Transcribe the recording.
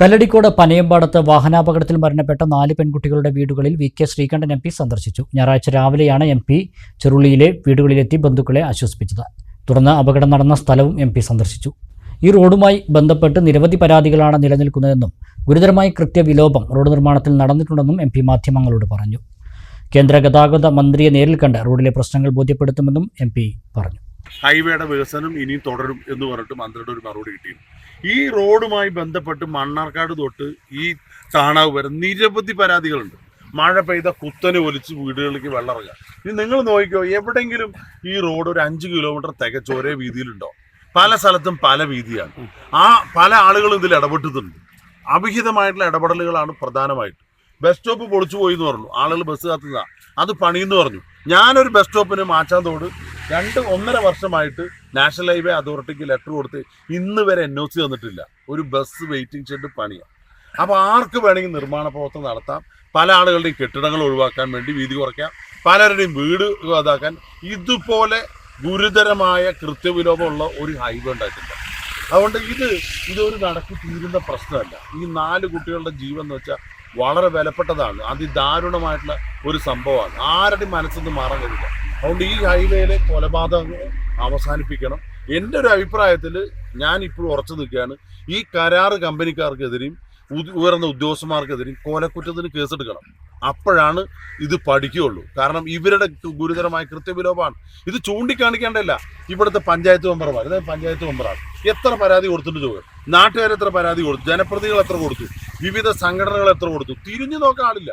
കല്ലടിക്കോട് പനയമ്പാടത്ത് വാഹനാപകടത്തിൽ മരണപ്പെട്ട നാല് പെൺകുട്ടികളുടെ വീടുകളിൽ V K Sreekandan M P സന്ദർശിച്ചു. ഞായറാഴ്ച രാവിലെയാണ് എം പി ചെറുള്ളിയിലെ വീടുകളിലെത്തി ബന്ധുക്കളെ ആശ്വസിപ്പിച്ചത്. തുടർന്ന് അപകടം നടന്ന സ്ഥലവും എം സന്ദർശിച്ചു. ഈ റോഡുമായി ബന്ധപ്പെട്ട് നിരവധി പരാതികളാണ് നിലനിൽക്കുന്നതെന്നും ഗുരുതരമായ കൃത്യവിലോപം റോഡ് നിർമ്മാണത്തിൽ നടന്നിട്ടുണ്ടെന്നും എം മാധ്യമങ്ങളോട് പറഞ്ഞു. കേന്ദ്ര ഗതാഗത മന്ത്രിയെ നേരിൽ കണ്ട് റോഡിലെ പ്രശ്നങ്ങൾ ബോധ്യപ്പെടുത്തുമെന്നും എം പി പറഞ്ഞു. ഹൈവേയുടെ വികസനം ഇനിയും തുടരും എന്ന് പറഞ്ഞിട്ട് മന്ത്രിയുടെ ഒരു മറുപടി കിട്ടി ഈ റോഡുമായി ബന്ധപ്പെട്ട് മണ്ണാർക്കാട് തൊട്ട് ഈ താണാവ് വരെ നിരവധി പരാതികളുണ്ട്. മഴ പെയ്ത കുത്തനെ ഒലിച്ച് വീടുകളിലേക്ക് വെള്ളം ഇറങ്ങുക ഇനി നിങ്ങൾ നോക്കിക്കോ എവിടെങ്കിലും ഈ റോഡ് ഒരു അഞ്ച് കിലോമീറ്റർ തികച്ച് ഒരേ വീതിയിലുണ്ടോ? പല സ്ഥലത്തും പല വീതിയാണ്. ആ പല ആളുകളും ഇതിൽ ഇടപെട്ടിട്ടുണ്ട്. അവിഹിതമായിട്ടുള്ള ഇടപെടലുകളാണ് പ്രധാനമായിട്ട്. ബസ് സ്റ്റോപ്പ് പൊളിച്ചു പോയി എന്ന് പറഞ്ഞു. ആളുകൾ ബസ് കത്തുന്നതാണ് അത് പണിയെന്ന് പറഞ്ഞു. ഞാനൊരു ബസ് സ്റ്റോപ്പിന് മാച്ചാന്തോട് രണ്ട് ഒന്നര വർഷമായിട്ട് നാഷണൽ ഹൈവേ അതോറിറ്റിക്ക് ലെറ്റർ കൊടുത്ത് ഇന്ന് വരെ എൻ ഒ സി തന്നിട്ടില്ല ഒരു ബസ് വെയിറ്റിംഗ് ഷെഡ് പണിയാണ് അപ്പോൾ ആർക്ക് വേണമെങ്കിൽ നിർമ്മാണ പ്രവർത്തനം നടത്താം? പല ആളുകളുടെയും കെട്ടിടങ്ങൾ ഒഴിവാക്കാൻ വേണ്ടി വീതി കുറയ്ക്കാം. പലരുടെയും വീട് ഇതാക്കാൻ. ഇതുപോലെ ഗുരുതരമായ കൃത്യവിലോപമുള്ള ഒരു ഹൈവേ ഉണ്ടായിട്ടില്ല. അതുകൊണ്ട് ഇത് ഇതൊരു നടക്ക് തീരുന്ന പ്രശ്നമല്ല. ഈ നാല് കുട്ടികളുടെ ജീവൻ എന്ന് വെച്ചാൽ വളരെ വിലപ്പെട്ടതാണ്. അതിദാരുണമായിട്ടുള്ള ഒരു സംഭവമാണ്. ആരുടെയും മനസ്സൊന്നും മാറാൻ കഴിയില്ല. അതുകൊണ്ട് ഈ ഹൈവേയിലെ കൊലപാതകങ്ങൾ അവസാനിപ്പിക്കണം. എന്റെ ഒരു അഭിപ്രായത്തിൽ ഞാൻ ഇപ്പോൾ ഉറച്ചു നിൽക്കുകയാണ്. ഈ കരാറ് കമ്പനിക്കാർക്കെതിരെയും ഉയർന്ന ഉദ്യോഗസ്ഥന്മാർക്കെതിരെയും കൊലക്കുറ്റത്തിന് കേസെടുക്കണം. അപ്പോഴാണ് ഇത് പഠിക്കുകയുള്ളൂ. കാരണം ഇവരുടെ ഗുരുതരമായ കൃത്യവിലോപമാണ്. ഇത് ചൂണ്ടിക്കാണിക്കേണ്ടല്ല ഇവിടുത്തെ പഞ്ചായത്ത് മെമ്പർമാർ ഇത് പഞ്ചായത്ത് മെമ്പറാണ്. എത്ര പരാതി കൊടുത്തിട്ട് ചോദിക്കും. നാട്ടുകാർ എത്ര പരാതി കൊടുത്തു? ജനപ്രതിനിധികൾ എത്ര കൊടുത്തു? വിവിധ സംഘടനകൾ എത്ര കൊടുത്തു? തിരിഞ്ഞു നോക്കാൻ ആളില്ല.